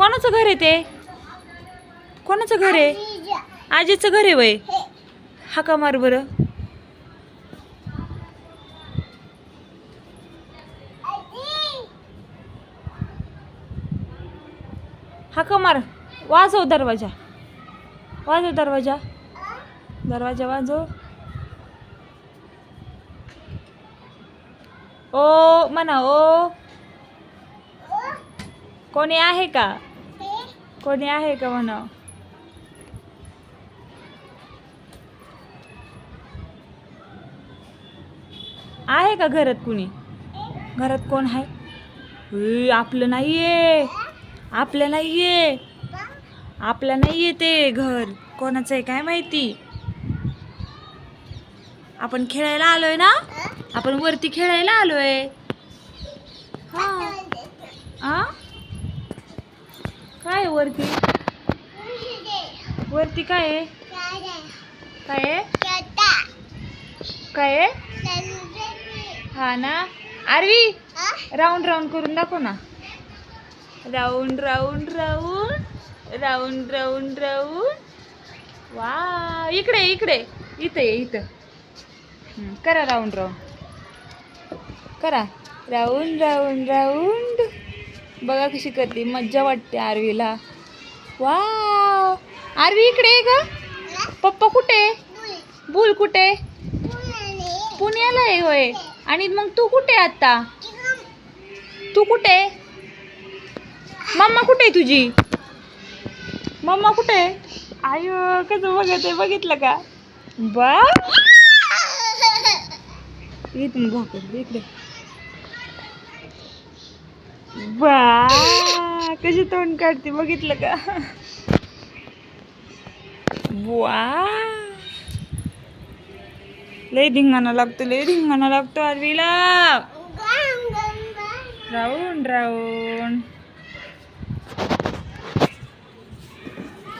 कोणाचं घर आहे ते? कोणाचं घर आहे? आजीचं घर आहे वय? हाका मार बरं? हाका मार? वाजव दरवाजा. वाजव दरवाजा. दरवाजा वाजव. ओ म्हणा ओ. कोणी आहे का? कोणी आहे का म्हण आहे का घरात कुणी? घरात कोण आहे? आपलं नाहीये. आपलं नाहीये. आपलं नाहीये ते घर. कोणाचं आहे काय माहिती? आपण खेळायला आलोय ना? आपण वरती खेळायला आलोय. हा. हा वरती? वरती काय आहे? काय आहे? काय आहे? हा ना? आरवी राऊंड राऊंड करून दाखव ना. Round round round round round round वा इकडे इकडे. इथं ये इथं. करा राऊंड राऊंड करा. राऊंड राऊंड राऊंड बघा कशी करते. मज्जा वाटते आरवीला. वा आरवी इकडे आहे पप्पा कुठे बुल कुठे पुण्याला आहे होय. आणि मग तू कुठे आहे आता? तू कुठे आहे? मम्मा कुठे आहे तुझी? मम्मा कुठे आहे? आयो कसं बघत आहे? बघितलं का? बा इथून भाकर इकडे. बा कशी तोंड काढते बघितलं का? वा लय धिंगाणा लागतो लय धिंगाणा लागतो आरवीला. Round round.